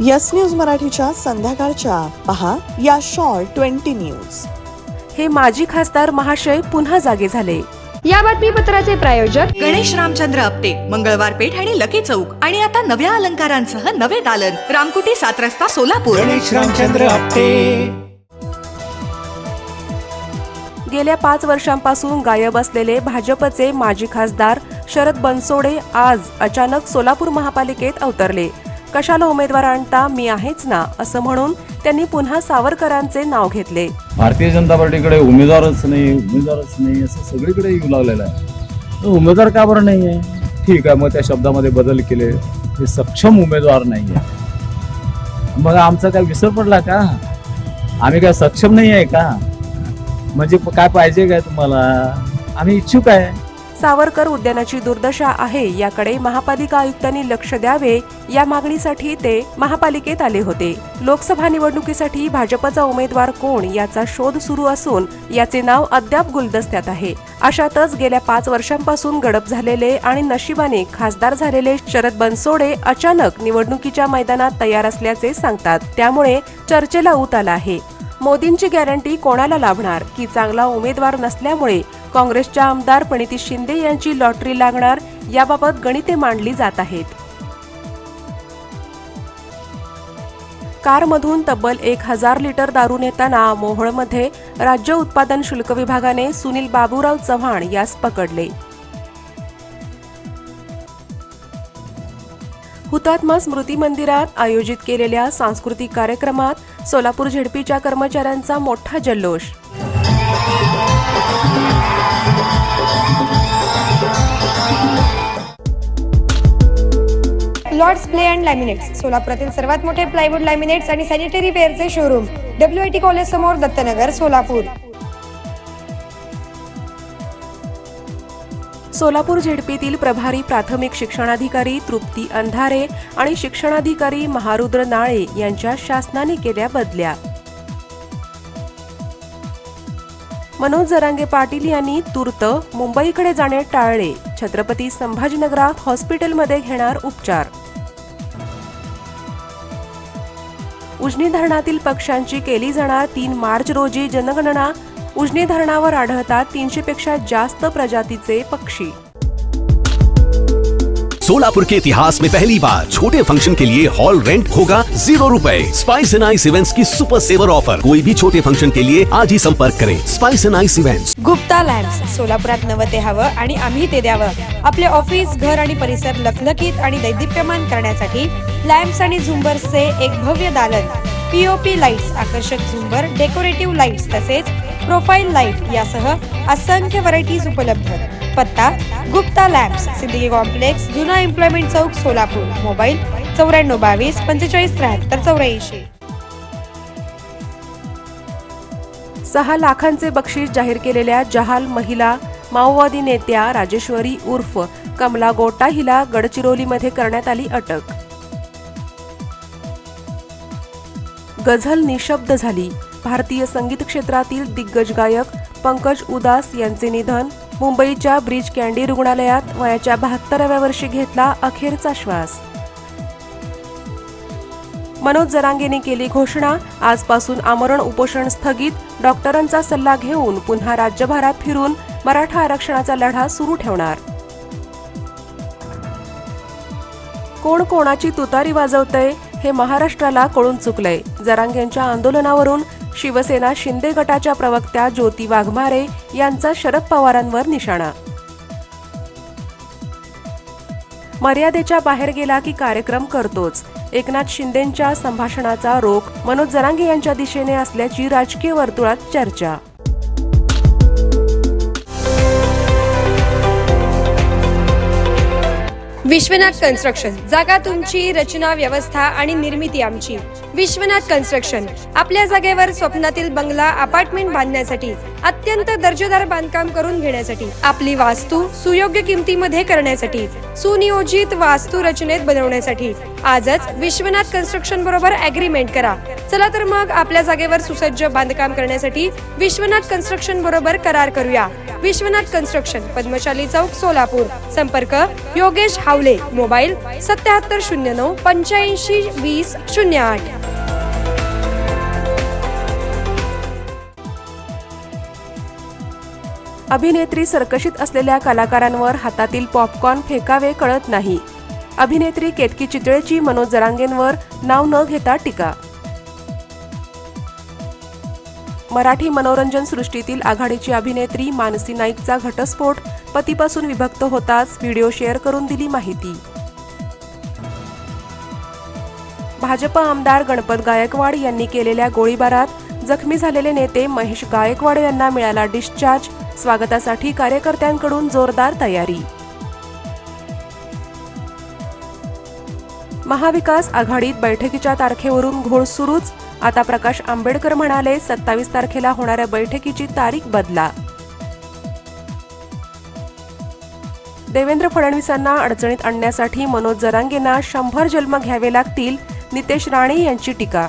Yes news मराठीच्या संध्याकाळच्या. पहा या शॉर्ट ट्वेंटी न्यूज. हे माजी खासदार महाशय पुन्हा जागे झाले. या बातमीपत्राचे प्रायोजक गणेश रामचंद्र आपटे मंगळवार पेठ आणि लकी चौक. आणि आता नव्या अलंकारांसह नवे दालन. रामकुटी सात रस्ता सोलापूर. गणेश रामचंद्र आपटे. गेल्या पाच वर्षांपासून गायब असलेले भाजपचे माजी खासदार शरद बनसोडे आज अचानक सोलापूर महापालिकेत अवतरले. कशाला उमेदवार आणता? मी आहेच ना असं म्हणून त्यांनी पुन्हा सावरकरांचे नाव घेतले. भारतीय जनता पार्टीकडे उमेदवारच नाही उमेदवारच नाही असं सगळीकडे येऊ लागलेलं आहे. उमेदवार का बरं नाही आहे ठीक आहे मग त्या शब्दामध्ये बदल केले. ते सक्षम उमेदवार नाही आहे मग आमचा काय विसर पडला का? आम्ही काय सक्षम नाही आहे का? म्हणजे काय पाहिजे काय तुम्हाला? आम्ही इच्छुक आहे. सावरकर उद्यानाची दुर्दशा आहे याकडे महापालिका आयुक्तांनी लक्ष द्यावे या मागणीसाठी ते महापालिकेत आले होते. लोकसभा निवडणुकीसाठी भाजपचा उमेदवार कोण याचा शोध सुरू असून याचे नाव अद्याप गुलदस्त्यात आहे. अशातच गेल्या पाच वर्षांपासून गडप झालेले आणि नशिबाने खासदार झालेले शरद बनसोडे अचानक निवडणुकीच्या मैदानात तयार असल्याचे सांगतात. त्यामुळे चर्चेला ऊत आला आहे. मोदींची गॅरंटी कोणाला लाभणार? की चांगला उमेदवार नसल्यामुळे काँग्रेसच्या आमदार प्रणिती शिंदे यांची लॉटरी लागणार याबाबत गणिते मांडली जात आहेत. कारमधून तब्बल एक हजार लिटर दारू नेताना मोहोळमध्ये राज्य उत्पादन शुल्क विभागाने सुनील बाबूराव चव्हाण यास पकडले. हुतात्मा स्मृती मंदिरात आयोजित केलेल्या सांस्कृतिक कार्यक्रमात सोलापूर झेडपीच्या कर्मचाऱ्यांचा मोठा जल्लोष. लॉर्ड्स प्ले अँड लॅमिनेट्स सोलापुरातील सर्वात मोठे प्लायवूड लॅमिनेट्स आणि sanitary वेअरचे showroom W I T college समोर दत्तनगर सोलापूर. सोलापूर झेडपीतील प्रभारी प्राथमिक शिक्षणाधिकारी तृप्ती अंधारे आणि शिक्षणाधिकारी महारुद्र नाळे यांच्या शासनाने केल्या बदल्या. मनोज जरांगे पाटील यांनी तूर्त मुंबईकडे जाणे टाळले. छत्रपती संभाजीनगरात हॉस्पिटलमध्ये घेणार उपचार. उजनी धरणातील पक्ष्यांची केली जाणार तीन मार्च रोजी जनगणना उजनी धरणावर आढळतात तीनशे पेक्षा जास्त प्रजातीचे पक्षी. सोलापुर के इतिहास में पहली बार छोटे फंक्शन के लिए हॉल रेंट होगा जीरो रुपए। स्पाइस एंड आइस इवेंट्स की सुपर सेवर ऑफर कोई भी छोटे फंक्शन के लिए आज ही संपर्क करें। Spice and ice events Gupta lamps सोलापुरात नवं ते हवं आणि आम्ही ते द्यावं आपले ऑफिस घर आणि परिसर लखलखीत आणि दैदिप्यमान करण्यासाठी लॅम्प्स आणि झुंबर्सचे एक भव्य दालन. पीओपी लाईट्स आकर्षक झुंबर डेकोरेटिव्ह लाईट्स तसेच प्रोफाईल लाइट यासह असंख्य व्हरायटीज उपलब्ध पत्ता गुप्ता लॅब्स सिद्दीकी कॉम्प्लेक्स जुना एम्प्लॉयमेंट चौक सोलापूर. मोबाईल चौऱ्याण्णव बावीस पंचेचाळीस त्र्याहत्तर चौऱ्याऐंशी. सहा लाखांचे बक्षीस जाहीर केलेल्या जहाल महिला माओवादी नेत्या राजेश्वरी उर्फ कमला गोटा हिला गडचिरोलीमध्ये करण्यात आली अटक. गझल निशब्द झाली. भारतीय संगीत क्षेत्रातील दिग्गज गायक पंकज उदास यांचे निधन मुंबईच्या ब्रिज कॅन्डी रुग्णालयात वयाच्या बहात्तराव्या वर्षी घेतला अखेरचा श्वास. मनोज जरांगेने केली घोषणा. आजपासून आमरण उपोषण स्थगित. डॉक्टरांचा सल्ला घेऊन पुन्हा राज्यभरात फिरून मराठा आरक्षणाचा लढा सुरू ठेवणार. कोण कोणाची तुतारी वाजवतंय हे महाराष्ट्राला कळून चुकलंय. जरांगेंच्या आंदोलनावरून शिवसेना शिंदे गटाच्या प्रवक्त्या ज्योती वाघमारे यांचा शरद पवारांवर निशाणा. मर्यादेच्या बाहेर गेला की कार्यक्रम करतोच. एकनाथ शिंदेंच्या संभाषणाचा रोख मनोज जरांगे यांच्या दिशेने असल्याची राजकीय वर्तुळात चर्चा. विश्वनाथ कन्स्ट्रक्शन. जागा तुमची रचना व्यवस्था आणि निर्मिती आमची. विश्वनाथ कन्स्ट्रक्शन. आपल्या जागेवर स्वप्नातील बंगला अपार्टमेंट बांधण्यासाठी अत्यंत दर्जेदार बांधकाम करून घेण्यासाठी आपली वास्तू सुयोग्य किमतीमध्ये करण्यासाठी सुनियोजित वास्तू रचनेत बनवण्यासाठी आजच विश्वनाथ कन्स्ट्रक्शन बरोबर अग्रीमेंट करा. चला तर मग आपल्या जागेवर सुसज्ज बांधकाम करण्यासाठी विश्वनाथ कन्स्ट्रक्शन बरोबर करार करूया. विश्वनाथ कन्स्ट्रक्शन पद्मशाली चौक सोलापूर. संपर्क योगेश हावले मोबाईल सत्याहत्तर शून्य नऊ पंच्याऐंशी वीस शून्य आठ. अभिनेत्री सरकशीत असलेल्या कलाकारांवर हातातील पॉपकॉर्न फेकावे कळत नाही. अभिनेत्री केतकी चितळेची मनोज जरांगेंवर नाव न घेता टीका. मराठी मनोरंजन सृष्टीतील आघाडीची अभिनेत्री मानसी नाईकचा घटस्फोट पतीपासून विभक्त होताच व्हिडिओ शेअर करून दिली माहिती. भाजप आमदार गणपत गायकवाड यांनी केलेल्या गोळीबारात जखमी झालेले नेते महेश गायकवाड यांना मिळाला डिस्चार्ज स्वागतासाठी कार्यकर्त्यांकडून जोरदार तयारी. महाविकास आघाडीत बैठकीच्या तारखेवरून घोळ सुरूच. आता प्रकाश आंबेडकर म्हणाले सत्तावीस तारखेला होणाऱ्या बैठकीची तारीख बदला. देवेंद्र फडणवीसांना अडचणीत आणण्यासाठी मनोज जरांगेंना शंभर जन्म घ्यावे लागतील. नितेश राणे यांची टीका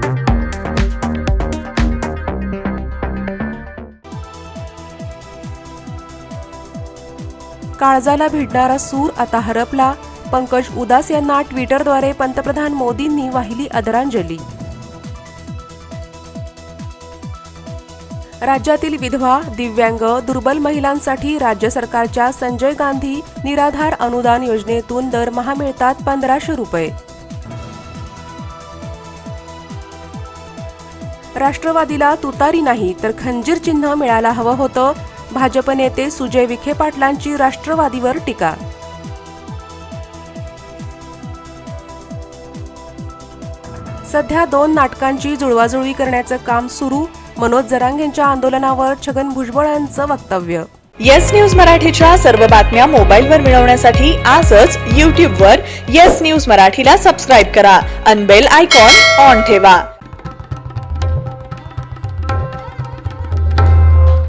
काळजाला भिडणारा सूर आता हरपला. पंकज उदास यांना ट्विटरद्वारे पंतप्रधान मोदींनी वाहिली आदरांजली. राज्यातील विधवा दिव्यांग दुर्बल महिलांसाठी राज्य सरकारच्या संजय गांधी निराधार अनुदान योजनेतून दरमहा मिळतात पंधराशे रुपये. राष्ट्रवादीला तुतारी नाही तर खंजीर चिन्ह मिळायला हवं होतं भाजप नेते सुजय विखे पाटलांची राष्ट्रवादीवर टीका. सध्या दोन नाटकांची जुळवाजुळवी करण्याचं काम सुरू मनोज जरांगेंच्या आंदोलनावर छगन भुजबळ यांचं वक्तव्य. येस न्यूज मराठीच्या सर्व बातम्या मोबाईलवर मिळवण्यासाठी आजच यूट्यूबवर येस न्यूज मराठीला सबस्क्राईब करा. अनबेल आयकॉन ऑन ठेवा.